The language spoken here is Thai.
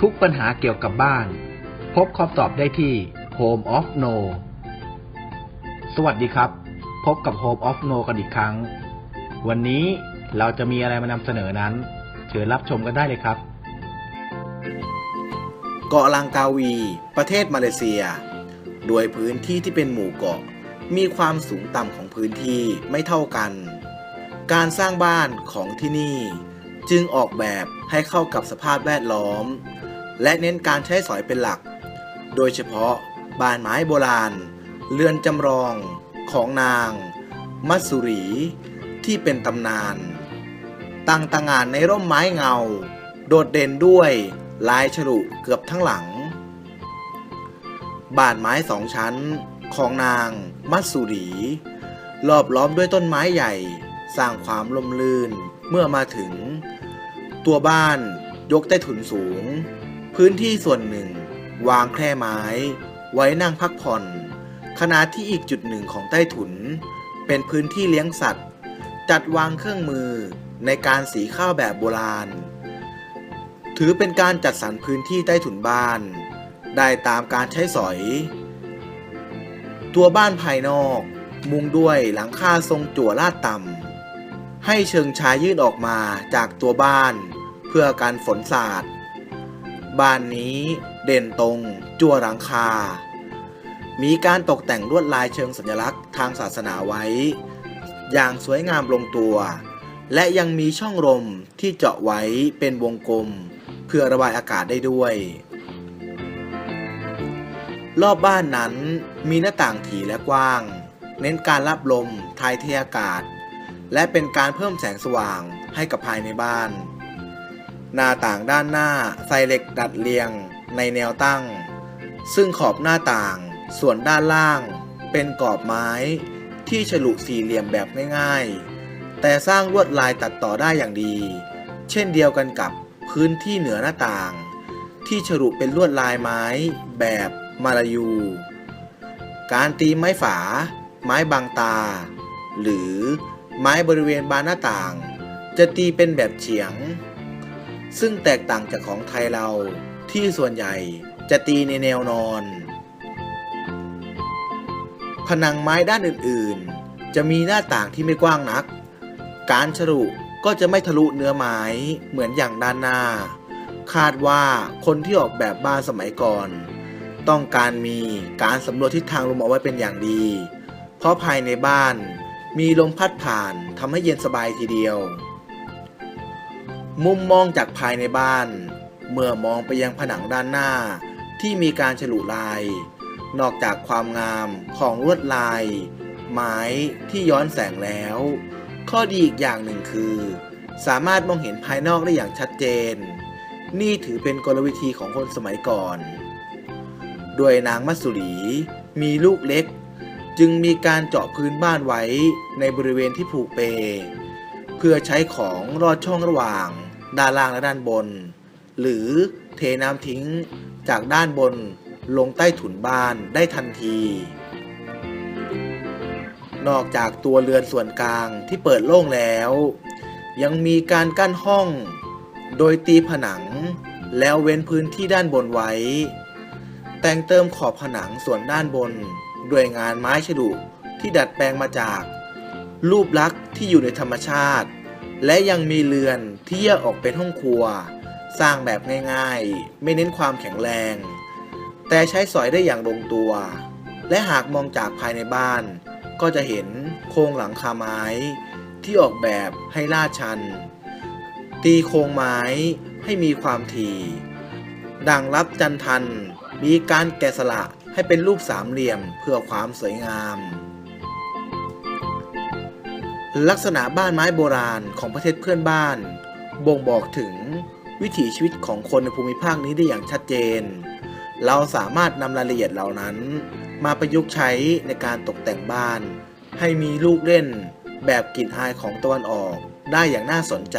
ทุกปัญหาเกี่ยวกับบ้าน พบคำตอบได้ที่ Home of No สวัสดีครับ พบกับ Home of No กันอีกครั้ง วันนี้เราจะมีอะไรมานำเสนอนั้น เชิญรับชมกันได้เลยครับ เกาะลังกาวี ประเทศมาเลเซีย โดยพื้นที่ที่เป็นหมู่เกาะ มีความสูงต่ำของพื้นที่ไม่เท่ากัน การสร้างบ้านของที่นี่จึงออกแบบให้เข้ากับสภาพแวดล้อม และเน้นการใช้สอยเป็นหลัก โดยเฉพาะบ้านไม้โบราณ เรือนจำลอง ของนาง มัตสุรี ที่เป็นตำนาน ตั้งต่างานในร่มไม้เงา โดดเด่นด้วยลายฉลุเกือบทั้งหลังบ้านไม้สองชั้นของนางมัตสุรี รอบล้อมด้วยต้นไม้ใหญ่ สร้างความลมลื่นเมื่อมาถึง ตัวบ้านยกใต้ถุนสูง พื้นที่ส่วนหนึ่ง วางแคร่ไม้ ไว้นั่งพักผ่อน ขณะที่อีกจุดหนึ่งของใต้ถุน เป็นพื้นที่เลี้ยงสัตว์ จัดวางเครื่องมือในการสีข้าวแบบโบราณ ถือเป็นการจัดสรรพื้นที่ใต้ถุนบ้าน ได้ตามการใช้สอย ตัวบ้านภายนอก มุงด้วยหลังคาทรงจั่วลาดต่ำให้เชิงชายยื่นออกมาจากตัวบ้าน เพื่อการฝนสาด บ้านนี้เด่นตรง จั่วหลังคา มีการตกแต่งลวดลายเชิงสัญลักษณ์ทางศาสนาไว้ อย่างสวยงามลงตัว และยังมีช่องลมที่เจาะไว้เป็นวงกลม เพื่อระบายอากาศได้ด้วย รอบบ้านนั้นมีหน้าต่างถี่และกว้าง เน้นการรับลมทายเทอากาศ และเป็นการเพิ่มแสงสว่างให้กับภายในบ้าน หน้าต่างด้านหน้าใส่เหล็กดัดเรียงในแนวตั้ง ซึ่งขอบหน้าต่างส่วนด้านล่าง เป็นกรอบไม้ที่ฉลุสี่เหลี่ยมแบบง่ายๆ แต่สร้างลวดลายตัดต่อได้อย่างดี เช่นเดียวกันกับพื้นที่เหนือหน้าต่าง ที่ฉลุเป็นลวดลายไม้แบบมาลายู การตีไม้ฝา ไม้บางตา หรือไม้บริเวณบานหน้าต่าง จะตีเป็นแบบเฉียง ซึ่งแตกต่างจากของไทยเราที่ส่วนใหญ่จะตีในแนวนอน ผนังไม้ด้านอื่นๆ จะมีหน้าต่างที่ไม่กว้างนัก การฉลุก็จะไม่ทะลุเนื้อไม้เหมือนอย่างด้านหน้า คาดว่าคนที่ออกแบบบ้านสมัยก่อน ต้องการมีการสำรวจทิศทางลมเอาไว้เป็นอย่างดี เพราะภายในบ้านมีลมพัดผ่านทำให้เย็นสบายทีเดียว มุมมองจากภายในบ้าน เมื่อมองไปยังผนังด้านหน้าที่มีการฉลุลาย นอกจากความงามของลวดลาย ไม้ที่ย้อนแสงแล้ว ข้อดีอีกอย่างหนึ่งคือ สามารถมองเห็นภายนอกได้อย่างชัดเจน นี่ถือเป็นกลวิธีของคนสมัยก่อน ด้วยนางมัตสุรีมีลูกเล็ก จึงมีการเจาะพื้นบ้านไว้ในบริเวณที่ผูกเป เพื่อใช้ของรอดช่องระหว่าง ด้านล่างและด้านบน หรือเทน้ำทิ้งจากด้านบนลงใต้ถุนบ้านได้ทันที นอกจากตัวเรือนส่วนกลางที่เปิดโล่งแล้ว ยังมีการกั้นห้อง โดยตีผนังแล้วเว้นพื้นที่ด้านบนไว้ แต่งเติมขอบผนังส่วนด้านบน ด้วยงานไม้ฉลุที่ดัดแปลงมาจาก รูปลักษณ์ที่อยู่ในธรรมชาติ และยังมีเรือนที่แยกออกเป็นห้องครัว สร้างแบบง่ายๆ ไม่เน้นความแข็งแรง แต่ใช้สอยได้อย่างลงตัว และหากมองจากภายในบ้าน ก็จะเห็นโครงหลังคาไม้ที่ออกแบบให้ลาดชัน ตีโครงไม้ให้มีความถี่ ดังรับจันทัน มีการแกะสลักให้เป็นรูปสามเหลี่ยมเพื่อความสวยงาม ลักษณะบ้านไม้โบราณของประเทศเพื่อนบ้าน บ่งบอกถึงวิถีชีวิตของคนในภูมิภาคนี้ได้อย่างชัดเจน เราสามารถนำรายละเอียดเหล่านั้น มาประยุกต์ใช้ในการตกแต่งบ้าน ให้มีลูกเล่นแบบกลิ่นอายของตะวันออกได้อย่างน่าสนใจ